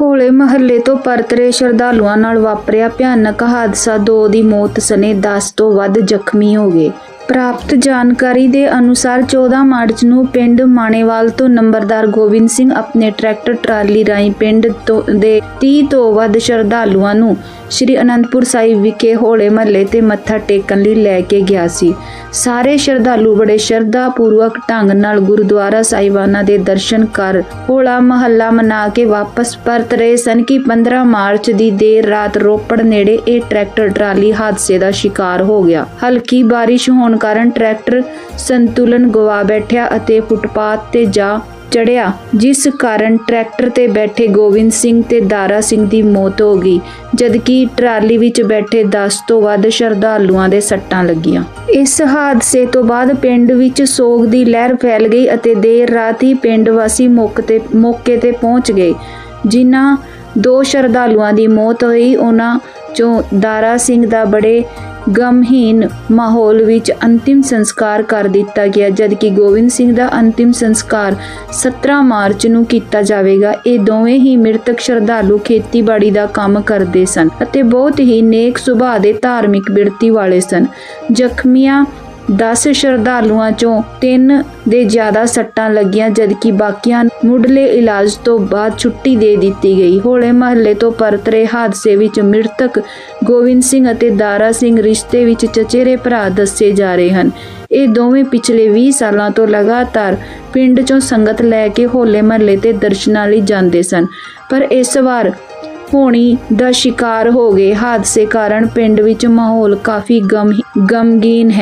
ਹੋਲੇ ਮਹੱਲੇ ਤੋਂ ਪਰਤ ਰਹੇ ਸ਼ਰਧਾਲੂਆਂ ਨਾਲ ਵਾਪਰਿਆ ਭਿਆਨਕ ਹਾਦਸਾ। ਦੋ ਦੀ ਮੌਤ ਸਣੇ 10 ਤੋਂ ਵੱਧ ਜ਼ਖਮੀ ਹੋ ਗਏ। ਪ੍ਰਾਪਤ ਜਾਣਕਾਰੀ ਦੇ ਅਨੁਸਾਰ 14 ਮਾਰਚ ਨੂੰ ਪਿੰਡ ਮਾਣੇਵਾਲ ਤੋਂ ਨੰਬਰਦਾਰ ਗੋਬਿੰਦ ਸਿੰਘ ਆਪਣੇ ਟਰੈਕਟਰ ਟਰਾਲੀ ਰਾਹੀਂ ਪਿੰਡ ਤੋਂ ਦੇ 30 ਤੋਂ ਵੱਧ ਸ਼ਰਧਾਲੂਆਂ ਨੂੰ ਸ਼੍ਰੀ ਅਨੰਦਪੁਰ ਸਾਹਿਬ ਵਿਖੇ ਹੋਲੇ ਮਹੱਲੇ ਤੇ ਮੱਥਾ ਟੇਕਣ ਲਈ ਲੈ ਕੇ ਗਿਆ ਸੀ। ਸਾਰੇ ਸ਼ਰਧਾਲੂ ਬੜੇ ਸ਼ਰਧਾ ਪੂਰਵਕ ਢੰਗ ਨਾਲ ਗੁਰਦੁਆਰਾ ਸਾਹਿਬਾਨਾਂ ਦੇ ਦਰਸ਼ਨ ਕਰ ਹੋਲਾ ਮਹੱਲਾ ਮਨਾ ਕੇ ਵਾਪਸ ਪਰਤ ਰਹੇ ਸਨ ਕਿ 15 ਮਾਰਚ ਦੀ ਦੇਰ ਰਾਤ ਰੋਪੜ ਨੇੜੇ ਇਹ ਟਰੈਕਟਰ ਟਰਾਲੀ ਹਾਦਸੇ ਦਾ ਸ਼ਿਕਾਰ ਹੋ ਗਿਆ। ਹਲਕੀ ਬਾਰਿਸ਼ ਹੋਣ ਕਾਰਨ ਟਰੈਕਟਰ ਸੰਤੁਲਨ ਗਵਾ ਬੈਠਿਆ ਅਤੇ ਫੁੱਟਪਾਥ ਤੇ ਜਾ ਚੜਿਆ, ਜਿਸ ਕਾਰਨ ਟਰੈਕਟਰ ਤੇ ਬੈਠੇ ਗੋਬਿੰਦ ਸਿੰਘ ਤੇ ਦਾਰਾ ਸਿੰਘ ਦੀ ਮੌਤ ਹੋ ਗਈ, ਜਦਕਿ ਟਰਾਲੀ ਵਿੱਚ ਬੈਠੇ 10 ਤੋਂ ਵੱਧ ਸ਼ਰਧਾਲੂਆਂ ਦੇ ਸੱਟਾਂ ਲੱਗੀਆਂ। ਇਸ ਹਾਦਸੇ ਤੋਂ ਬਾਅਦ ਪਿੰਡ ਵਿੱਚ ਸੋਗ ਦੀ ਲਹਿਰ ਫੈਲ ਗਈ ਅਤੇ ਦੇਰ ਰਾਤ ਹੀ ਪਿੰਡ ਵਾਸੀ ਮੌਕੇ ਮੌਕੇ ਤੇ ਪਹੁੰਚ ਗਏ, ਜਿਨ੍ਹਾਂ ਦੋ ਸ਼ਰਧਾਲੂਆਂ ਦੀ ਮੌਤ ਹੋਈ। ਉਹਨਾਂ ਚੋਂ ਦਾਰਾ ਸਿੰਘ ਦਾ ਬੜੇ ਗਮਹੀਨ ਮਾਹੌਲ ਵਿੱਚ ਅੰਤਿਮ ਸੰਸਕਾਰ ਕਰ ਦਿੱਤਾ ਗਿਆ, ਜਦਕਿ ਗੋਬਿੰਦ ਸਿੰਘ ਦਾ ਅੰਤਿਮ ਸੰਸਕਾਰ 17 ਮਾਰਚ ਨੂੰ ਕੀਤਾ ਜਾਵੇਗਾ। ਇਹ ਦੋਵੇਂ ਹੀ ਮ੍ਰਿਤਕ ਸ਼ਰਧਾਲੂ ਖੇਤੀਬਾੜੀ ਦਾ ਕੰਮ ਕਰਦੇ ਸਨ ਅਤੇ ਬਹੁਤ ਹੀ ਨੇਕ ਸੁਭਾਅ ਦੇ ਧਾਰਮਿਕ ਬਿਰਤੀ ਵਾਲੇ ਸਨ। ਜ਼ਖਮੀਆਂ 10 ਸ਼ਰਧਾਲੂਆਂ ਚੋਂ 3 ਦੇ ਜ਼ਿਆਦਾ ਸੱਟਾਂ ਲੱਗੀਆਂ, ਜਦਕਿ ਬਾਕੀਆਂ ਨੂੰ ਮੁੱਢਲੇ ਇਲਾਜ ਤੋਂ ਬਾਅਦ ਛੁੱਟੀ ਦੇ ਦਿੱਤੀ ਗਈ। ਹੋਲੇ ਮਹੱਲੇ ਤੋਂ ਪਰਤਰੇ ਹਾਦਸੇ ਵਿੱਚ ਮ੍ਰਿਤਕ ਗੋਬਿੰਦ ਸਿੰਘ ਅਤੇ ਦਾਰਾ ਸਿੰਘ ਰਿਸ਼ਤੇ ਵਿੱਚ ਚਚੇਰੇ ਭਰਾ ਦੱਸੇ ਜਾ ਰਹੇ ਹਨ। ਇਹ ਦੋਵੇਂ ਪਿਛਲੇ 20 ਸਾਲਾਂ ਤੋਂ ਲਗਾਤਾਰ ਪਿੰਡ ਚੋਂ ਸੰਗਤ ਲੈ ਕੇ ਹੋਲੇ ਮਹੱਲੇ ਤੇ ਦਰਸ਼ਨਾਂ ਲਈ ਜਾਂਦੇ ਸਨ। ਪਰ ਇਸ ਵਾਰ ਹੋਣੀ ਦਾ ਸ਼ਿਕਾਰ ਹੋ ਗਏ। ਹਾਦਸੇ ਕਾਰਨ ਪਿੰਡ ਵਿੱਚ ਮਾਹੌਲ ਕਾਫੀ ਗਮ, ਗਮਗੀਨ ਹੈ।